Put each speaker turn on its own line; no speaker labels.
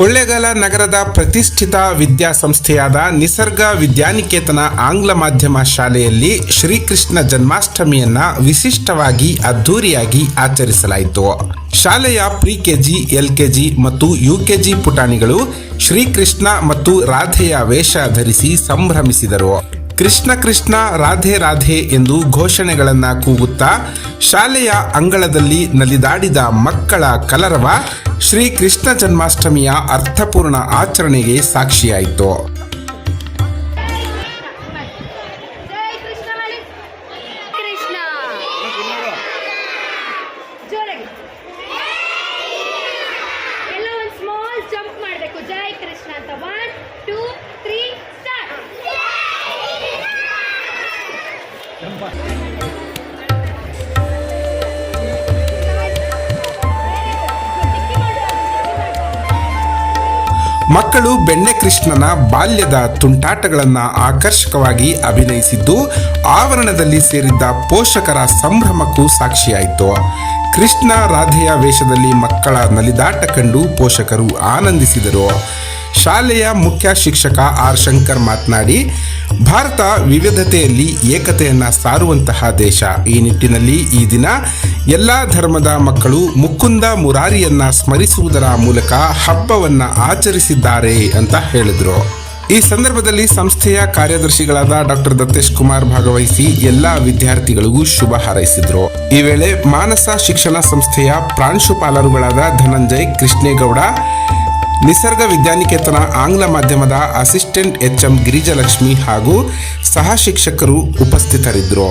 ಕೊಳ್ಳೇಗಾಲ ನಗರದ ಪ್ರತಿಷ್ಠಿತ ವಿದ್ಯಾಸಂಸ್ಥೆಯಾದ ನಿಸರ್ಗ ವಿದ್ಯಾನಿಕೇತನ ಆಂಗ್ಲ ಮಾಧ್ಯಮ ಶಾಲೆಯಲ್ಲಿ ಶ್ರೀಕೃಷ್ಣ ಜನ್ಮಾಷ್ಟಮಿಯನ್ನ ವಿಶಿಷ್ಟವಾಗಿ ಅದ್ಧೂರಿಯಾಗಿ ಆಚರಿಸಲಾಯಿತು. ಶಾಲೆಯ ಪ್ರಿ ಕೆಜಿ ಎಲ್ ಕೆಜಿ ಮತ್ತು ಯು ಕೆಜಿ ಪುಟಾಣಿಗಳು ಶ್ರೀಕೃಷ್ಣ ಮತ್ತು ರಾಧೆಯ ವೇಷ ಧರಿಸಿ ಸಂಭ್ರಮಿಸಿದರು. ಕೃಷ್ಣ ಕೃಷ್ಣ, ರಾಧೆ ರಾಧೆ ಎಂದು ಘೋಷಣೆಗಳನ್ನು ಕೂಗುತ್ತಾ ಶಾಲೆಯ ಅಂಗಳದಲ್ಲಿ ನಲಿದಾಡಿದ ಮಕ್ಕಳ ಕಲರವ ಶ್ರೀ ಕೃಷ್ಣ ಜನ್ಮಾಷ್ಟಮಿಯ ಅರ್ಥಪೂರ್ಣ ಆಚರಣೆಗೆ ಸಾಕ್ಷಿಯಾಯಿತು. ಮಕ್ಕಳು ಬೆಣ್ಣೆ ಕೃಷ್ಣನ ಬಾಲ್ಯದ ತುಂಟಾಟಗಳನ್ನು ಆಕರ್ಷಕವಾಗಿ ಅಭಿನಯಿಸಿದ್ದು, ಆವರಣದಲ್ಲಿ ಸೇರಿದ್ದ ಪೋಷಕರ ಸಂಭ್ರಮಕ್ಕೂ ಸಾಕ್ಷಿಯಾಯಿತು. ಕೃಷ್ಣ ರಾಧೆಯ ವೇಷದಲ್ಲಿ ಮಕ್ಕಳ ನಲಿದಾಟ ಕಂಡು ಪೋಷಕರು ಆನಂದಿಸಿದರು. ಶಾಲೆಯ ಮುಖ್ಯ ಶಿಕ್ಷಕ ಆರ್ ಶಂಕರ್ ಮಾತನಾಡಿ, ಭಾರತ ವಿವಿಧತೆಯಲ್ಲಿ ಏಕತೆಯನ್ನು ಸಾರುವಂತಹ ದೇಶ. ಈ ನಿಟ್ಟಿನಲ್ಲಿ ಈ ದಿನ ಎಲ್ಲ ಧರ್ಮದ ಮಕ್ಕಳು ಮುಕುಂದ ಮುರಾರಿಯನ್ನ ಸ್ಮರಿಸುವುದರ ಮೂಲಕ ಹಬ್ಬವನ್ನು ಆಚರಿಸಿದ್ದಾರೆ ಅಂತ ಹೇಳಿದರು. ಈ ಸಂದರ್ಭದಲ್ಲಿ ಸಂಸ್ಥೆಯ ಕಾರ್ಯದರ್ಶಿಗಳಾದ ಡಾಕ್ಟರ್ ದತ್ತೇಶ್ ಕುಮಾರ್ ಭಾಗವಹಿಸಿ ಎಲ್ಲಾ ವಿದ್ಯಾರ್ಥಿಗಳಿಗೂ ಶುಭ ಹಾರೈಸಿದ್ರು. ಈ ವೇಳೆ ಮಾನಸ ಶಿಕ್ಷಣ ಸಂಸ್ಥೆಯ ಪ್ರಾಂಶುಪಾಲರುಗಳಾದ ಧನಂಜಯ್ ಕೃಷ್ಣೇಗೌಡ ನಿಸರ್ಗ ವಿದ್ಯಾನಿಕೇತನ ಆಂಗ್ಲ ಮಾಧ್ಯಮದ ಅಸಿಸ್ಟೆಂಟ್ ಎಚ್ ಎಂ ಗಿರಿಜಲಕ್ಷ್ಮಿ ಹಾಗೂ ಸಹ ಶಿಕ್ಷಕರು ಉಪಸ್ಥಿತರಿದ್ದರು